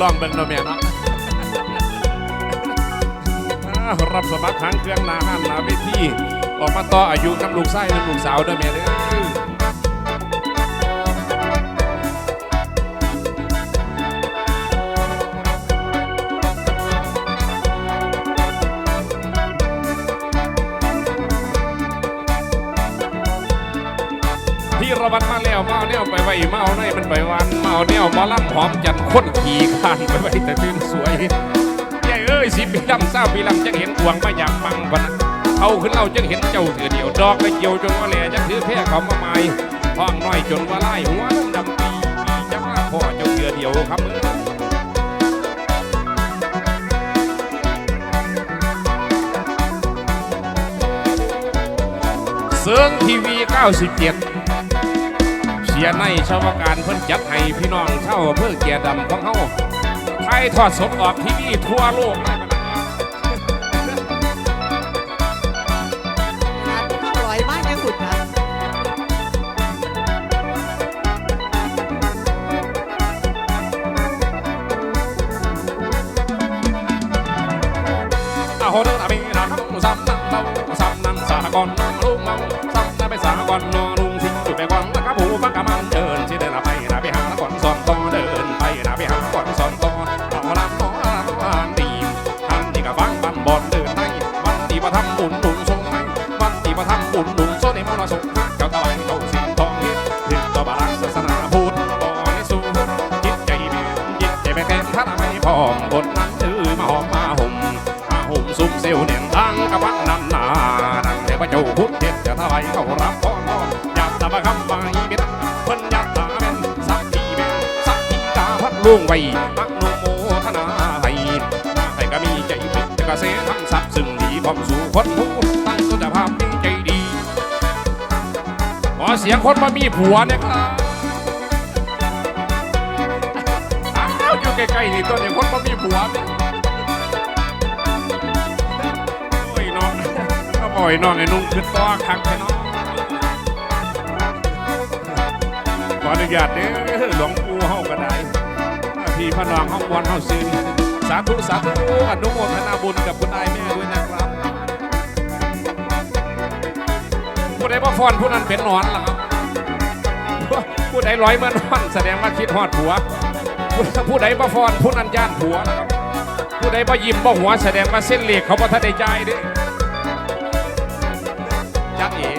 ลองเบิ่งเนาะแม่เนาะอ้าวรับสมัครทั้งเครื่องหนาห้านหนาเวทีออกมาต่ออายุน้ำลูกไส้น้ำลูกสาวเด้อแม่เด้อ ที่ระวันมาแล้วมาเอาเนี่ยไปไว้มาเอาในมันไปวันมาเอาเนี่ยมาล่ำหอมจันทร์คนขี่ขานไปไว้แต่ตื่นสวยยายเอ้ยสิปีลำเศร้าปีลำจังเห็นกวงมาอยากฟังพะนเอาขึ้นเราจังเห็นเจ้าเถือเดียวดอกและเกี่ยวจนว่าแหล่จังถือแพ้เขามาใหม่ห้องน้อยจนว่าไล่หัวดำดำปีปีจังว่าพ่อเจ้าเถือเดียวครับเอ้ยเซิงทีวี 97เสียในชาวการเพิ่นจัดให้พี่น้องเช่าเพื่อเกียรติดำของเฮาไทยทอดสดออกทีวีทั่วโลกเลยบัดนี้ร้านอยมากนะคุณครับอาโหดินอาบีนาครับซ้ำนั่งเบาซ้ำนั่งสากอนนองลุงเมาซ้ำนั่งไปสากอนนองลุงทิ้ง ไปวังนะครับหูฟังกะมันเดินสิเดินไปนะไป ลุงไว้อักโนโมทนาให้ให้ก็มีใจพิจกเสทำสับซึ่งดีความสู่คนผู้ตั้งต้นแต่ภาพดีใจดี ขอเสียงคนมามีผัวเนะครับอ้าอยู่ใกล้ๆนี่ต้นอย่างคนมามีผัวเนี่ยโอ้ยน้องก็บ่อยน้องไอ้นุ่งขึ้นต่อคักแค่น้องขออนุญาตเด้อหลวงปู่เฮาก็ได้ พี่พระนองห้องบอลเฮาซื้อสาธุสาธุอนุโมทนาบุญกับคุณนายแม่ด้วยนะครับผู้ใดบ่ฟอนผู้นั้นเป็นนอนล่ะครับผู้ใดร้อยเมื่อนอนแสดงว่าคิดฮอดผัว ผู้ใดบ่ฟอนผู้นั้นย่านผัวนะครับผู้ใดบ่ยิ้มบ่หัวแสดงว่าเส้นเหล็กเขาบ่ทันได้จ่ายเด้จักเอ๋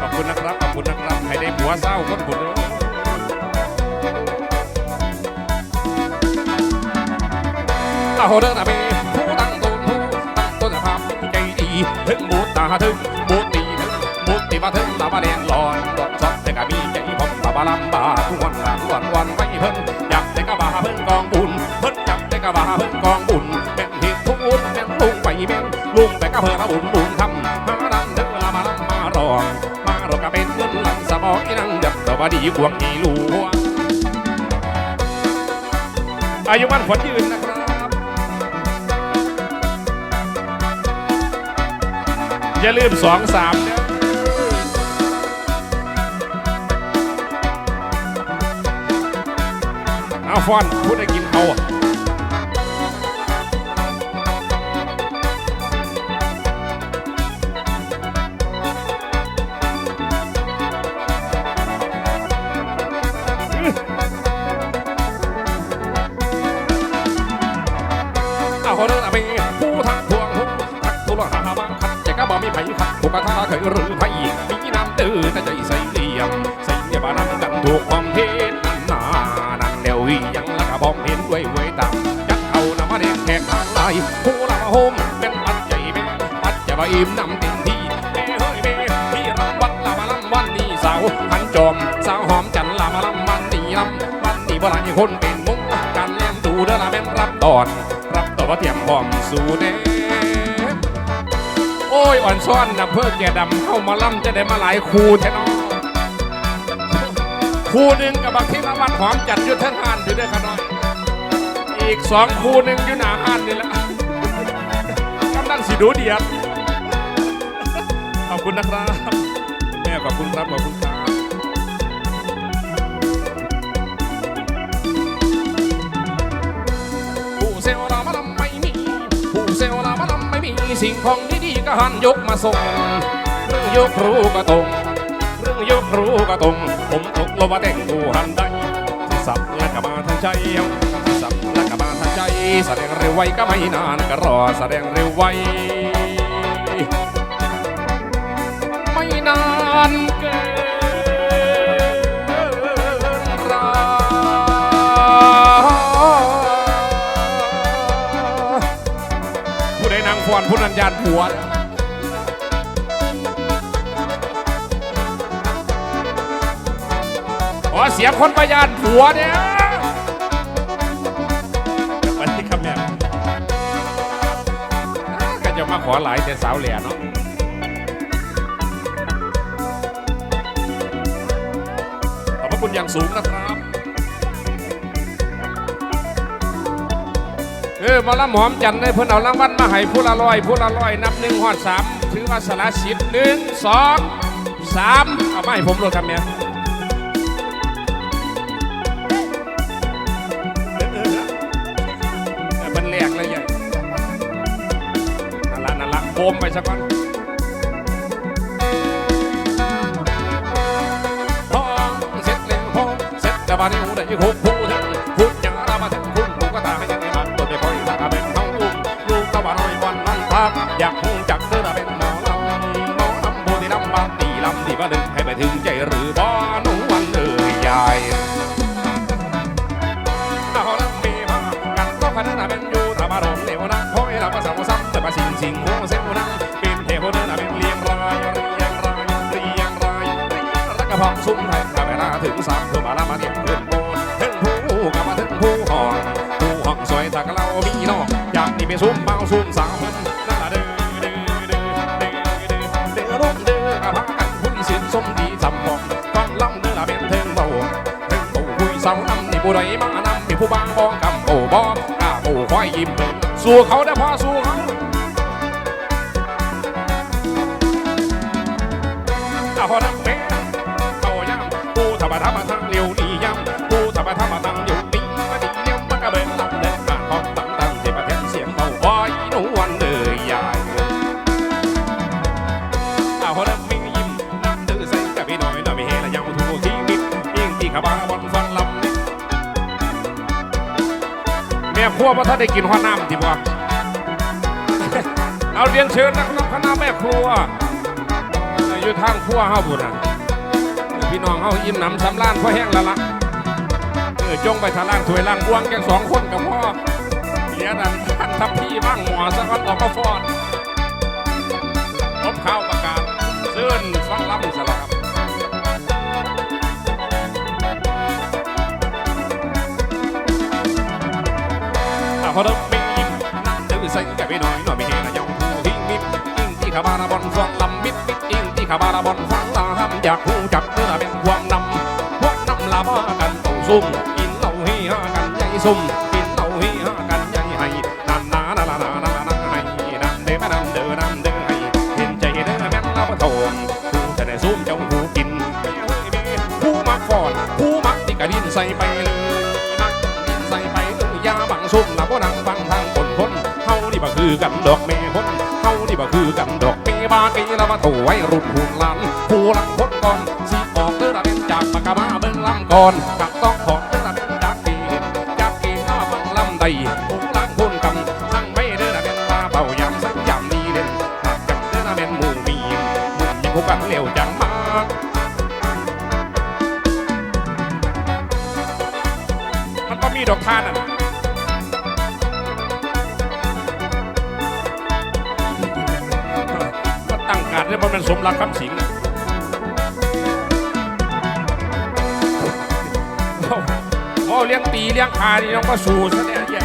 ขอบคุณนะครับขอบคุณนะครับให้ได้ผัวเศร้าคนบุญาโหเด้อนะเบผู้ตั้งตนผู้ตั้งต้นภาพใจดีถึงบูตตาถึงบูตีถึงบูตีมาถึงตาบาแดงหลอนดอดซอดแต่ก็มีใจผมตาบาลำบากทุกวันหลังวันวันไม่เพิ่นอยากแต่ก็บาเพิ่นกองบุญเพิ่นจับแต่ก็บาเพิ่นกองบุญเป็นเหตุทุกบุญเป็นลุงไปเป็นลุงแต่ก็เพิ่นบุญบุญทำหาดังถึงเวลามาลำมารองมารอก็เป็นเงินหลังสมองอีนังเด็บต่ว่าดีกวงอีลวงอายุมันขวัญยืนนะ อย่าลืมสองสามเนี่ยเอาฟอนพูดได้กินเขาเอาคนนั้นเอาไปผู้ทักทวงผู้ทักทุลหาบังคั บ่มีไผขัดผู้กระทาเคยหรือไผมีน้ำตื้อแต่ใจใส่เลี่ยมใส่เหลี่ยมนั้นกันถูกความเพศนั้นนานั่นเดียวียังละกะบองเห็นด้วยเวยตามยัดเอาน้ำมาแดงแขกทางไหลผู้ละโฮมเป็นปัจจัยเป็นปัจจัยบ่อิ่มน้ำเต็มที่แม่เฮ้ยแม่พี่รำวัดละมาลำวันนี้สาวหันจอมสาวหอมจันละมาลำวันนี้ลำวันนี้บ่หลายคนเป็นมุงกันแลมดูเด้อละแม่นรับตอนรับต่อว่าเตรียมพร้อมสู่แน่โอ้ ยอ่อนซ่อนดับเพื่อแก่ดำเข้ามาล่ำจะได้มาหลายคูแท้น้องคูหนึ่งกับบางที่ละวันหอมจัดยุทธทานอยู่ด้วยกันหน่อย อีกสองคูหนึ่งอยู่หนาห้านนี่แหละกำลังสีดูเดียบขอบคุณนะครับ แม่ขอบคุณครับขอบคุณครับผู้เซลลามาลำไมมีผู้เซลลามาลำ สิ่งของดีๆก็หันยกมาส่งเรื่องยกครูก็ตรงเรื่องยกครูก็ตรง ผมตกลงมาแต่งกูหันได้ที่สับและกมาทันใจที่สับและกมาทันใจ แสดงเร็วไวก็ไม่นานก็รอแสดงเร็วไวไม่นานเกิน ผู้ใดนางฟอนผู้นั้นยานผัวขอเสียงคนประยานผัวเนี่ยวันที่คำเนี่ยก็จะมาขอหลายแต่สาวเหลี่ยเนาะขอบพระคุณอย่างสูงนะครับ เออมาละหมอมจันได้เพิ่นเอารางวัลมาให้ผู้ละร้อยผู้ละร้อยนับหนึ่งหอดสามถือว่าสละสิทธิ์หนึ่งสองสามเอาไมาให้ผมโลดครับเนี่ยมันแหลกเลยอย่นั่นละนั่นละโอมไปสักก่อนพองเสร็จแล้วพองเสร็จแล้วบานี้หูได้คุกผู้ทั้งพูดอย่างรามาถึงคุณกูก็ตาให้ยัง อยากหูจักเธอเป็นหมอลำหมอลำบูที่ลำบางตีลำที่บ้าดึงให้ไปถึงใจหรือบ่หนูวันเอ่ยยายเอาลำมีมากันก็พัฒนาเป็นอยู่ถ้ามาโดนเหลวนะเพราะเราก็สั่งซ้ำแต่มาสิงสิงหัวเซลนะเป็นเทวดาเป็นเลี้ยงรายเรียงรายเรียงรายเรียงรักกระพองซุ้มไทยถ้าเวลาถึงสามเพื่อมาละมาเทียบเพื่อนโบนถึงผู้กับมาถึงผู้ห้องผู้ห้องสวยถ้ากเรามีนอกอยากนี่ไปซุ้มเบาซุ้มสาว ผู้ใดมานำมีผู้บางบองกำโอบอกกล้าโอ้คอยยิ้ม สู้เขาได้พอสู้เขา วว่าถ้าได้กินหัวน้ำดีบ่เอาเรียนเชิญนะครับคณะแม่ครัวอยู่ทางขั้วเฮาบุญอะพี่น้องเฮาอิ่มหนำสำล้านพอแห้งแล้วล่ะเออจงไปทางล่างถวยล่างบวงแกงสองคนกับพ่อเหลียนันทันทับพี่บ้างหมอสักคนออกมาฟอนพบข้าวประกาศเสื่อนฟังล้ำสละครับ อะพอเริ่มมียิ้มนั่งตื้อใส่กับพี่น้อยหน่อยไม่เห็นะยองผู้ที่มิดอิงที่ขาบาราบอนฟังลำมิดมิดยิ่งที่ขาบาราบอนฟังลำอยากหูจักเนื้อเป็นความนำพวกนำลามากันเต่าซุ่มกินเหล้าให้หากันใหญ่ซุ่มกินเหล้าให้หากันใหญ่ให้นันนานานานานานาให้นันเด้อนันเดอนันเดอให้เห็นใจเด้อแม่นเราโทนผู้จะได้ซุ่มเจ้าผู้กินผู้มักฟอนผู้มักที่กระดินใส่ไป บ่คือกันดอกเมพ้นเฮานี่บ่คือกันดอกเมบากีละมาโถไว้รุ่นหุ่นหลานผู้ลังพ้นก่อนสีออกเด้อละเป็นจากปากกามาเบิ่งลำก่อนกับ ก็ตั้งการได้มันเป็นสมรักคำสิงห์น่ะโอ้เลี้ยงตีเลี้ยงคานี่น้องก็สู้ซะเนี่ยใหญ่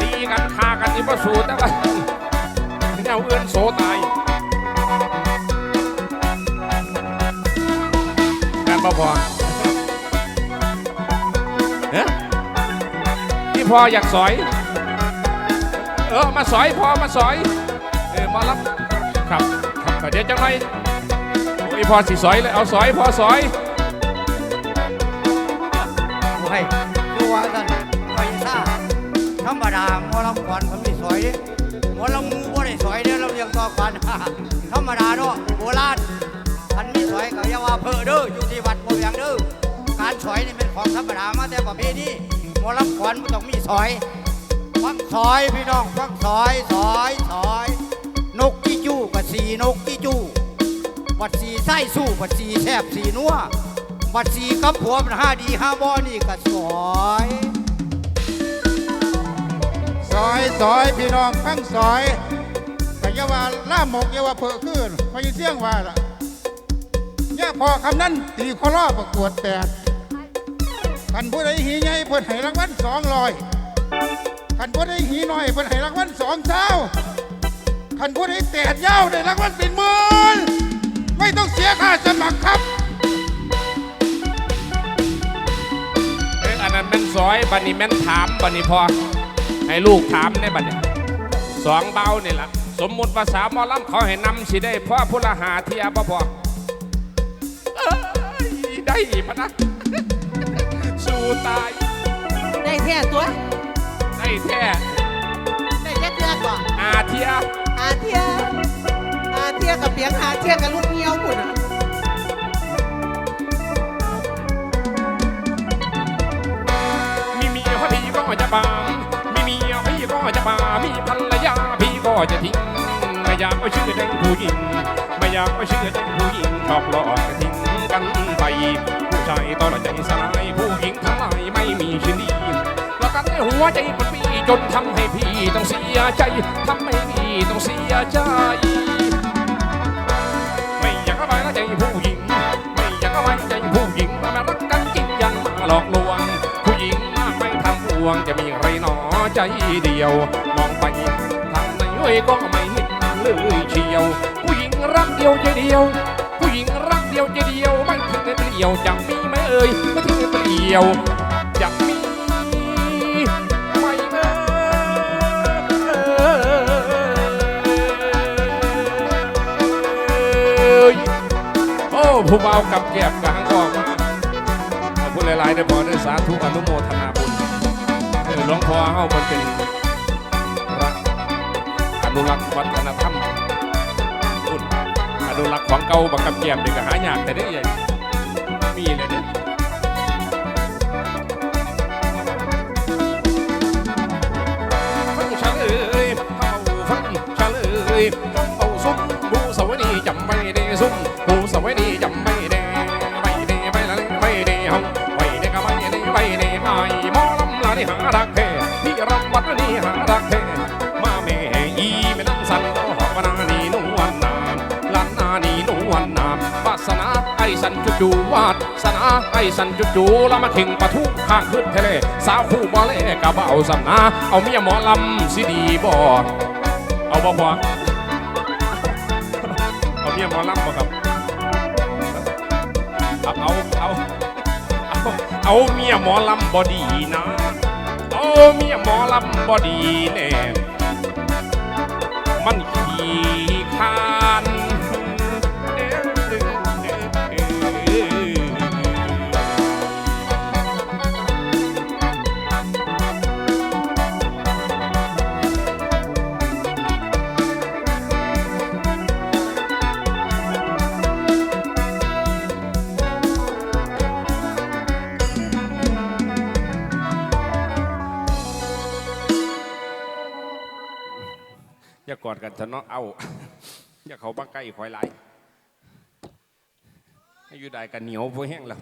ตีกันคากันนี่ก็สู้แต่ว่าแนวเอื้อนโสตายการบ่พอเฮ้ยนี่พออยากสอย เออ มาสอยพอมาสอย เออมารับ ครับครับเดี๋ยวจังไรโอ้ยพอสิสอยเลยเอาสอยพอสอยโอ้ยคือว่ากันคอยซ่าธรรมดาหมอลำก่อนผมมีสวยดิหมอละมูบ่ได้สอยเด้อเราเรียงต่อกันธรรมดาเนาะโบราณคันมีสอยก็อย่าว่าเพ้อเด้ออยู่ที่วัดบ่เวียงเด้อการสอยนี่เป็นของธรรมดามาแต่ประเพณีหมอลำขวัญมันต้องมีสอยฟังสอยพี่น้องฟังสอยสอยสอย นกกี่จู้กับสีนกกี่จู้บัดสีไส้สู้บัดสีแทบสีนัวบัดสีกับผัวมันห้าดีห้าบ่นี่ก็สอยซอยซอยพี่น้องฟังซอยแต่ยาว่าล่ามกยาว่าเพื่อขึ้นพอยิเสี่ยงว่าล่ะย่าพอคำนั้นตีคอล่อประกวดแปดคันผู้ใดหีใหญ่เพิ่นให้รางวัลสองร้อยคันผู้ใดหีน้อยเพิ่นให้รางวัลสองเจ้า คันผู้ใดแตดยาวได้รางวัลเป็นหมื่นไม่ต้องเสียค่าสมัครครับ เอ้ยอันนั้นแม่นซอยบัดนี้แม่นถามบัดนี้พอ ให้ลูกถามในบัดนี้สองเบานี่ล่ะสมมุติภาษาหมอลำเขาให้นำสิได้พ่อพุละหาเทียบ่พอเอ้ยได้ปะนะ สู้ตาย ได้แท้ตัวได้แท้ได้แค่เทือกก่อนอาเทียอาเทียอาเทียกับเปียงอาเทียกับรุ่นเงี้ยวหมดอะมีเมียพี่ก็จะบางมีเมียพี่ก็จะบามีภรรยาพี่ก็จะทิ้งไม่อยากเอาชื่อใจผู้หญิงไม่อยากเอาชื่อใจผู้หญิงชอบหลอกทิ้งกันไปผู้ชายตอนใจสลายผู้หญิงทั้งหลายไม่มีชื่อดีแล้วกันในหัวใจคนพี่จนทำให้พี่ต้องเสียใจทำให้พี่ ต้องเสียใจ ไม่อยากเอาไว้ใจผู้หญิง ไม่อยากเอาไว้ใจผู้หญิงมามรักกันจริงยังมาหลอกลวง ผู้หญิงมากไม่ทำพวงจะมีไรหนอใจเดียว มองไปทางไหนเอ้ยก็ไม่เห็นเลยเชียว ผู้หญิงรักเดียวใจเดียว ผู้หญิงรักเดียวใจเดียวไม่ถึงเปลี่ยวจะมีไหมเอ่ยไม่ถึงเปลี่ยว ผู้เบากับแก็บกลางออกมาขอบคุณหลายๆเด้อพอเด้สาธุอนุโมทนาบุญเออหลวงพ่อเฮามันเป็นรักอนุรักษ์วัฒนธรรมบุญอนุรักษ์ของเก่าบักกับแก้มนี่ก็หายากแต่ได้ใหญ่มีเลยเด้อฟังเฉลยเฮาฟังเฉลยเอาซุ้มบูสวนีจำไว้เด้ซุ้มบู จุจูวาดสนาไอ้สันจุจูแล้วมาเข่งปะทุข้างขึ้นทะเลสาวคู่บ่เล่กะบ่เอาสำนาเอาเมียหมอลำสิดีบ่เอาบ่พอเอาเมียหมอลำบ่ครับเอาเอาเอาเอาเอาเมียหมอลำบ่ดีนะเอาเมียหมอลำบ่ดีแน่มันขี้ ดกันจะเนาะเอาอย่าเขาบังใกล้คอยไหลให้อยู่ได้กันเหนียวพวแห้งแล้ว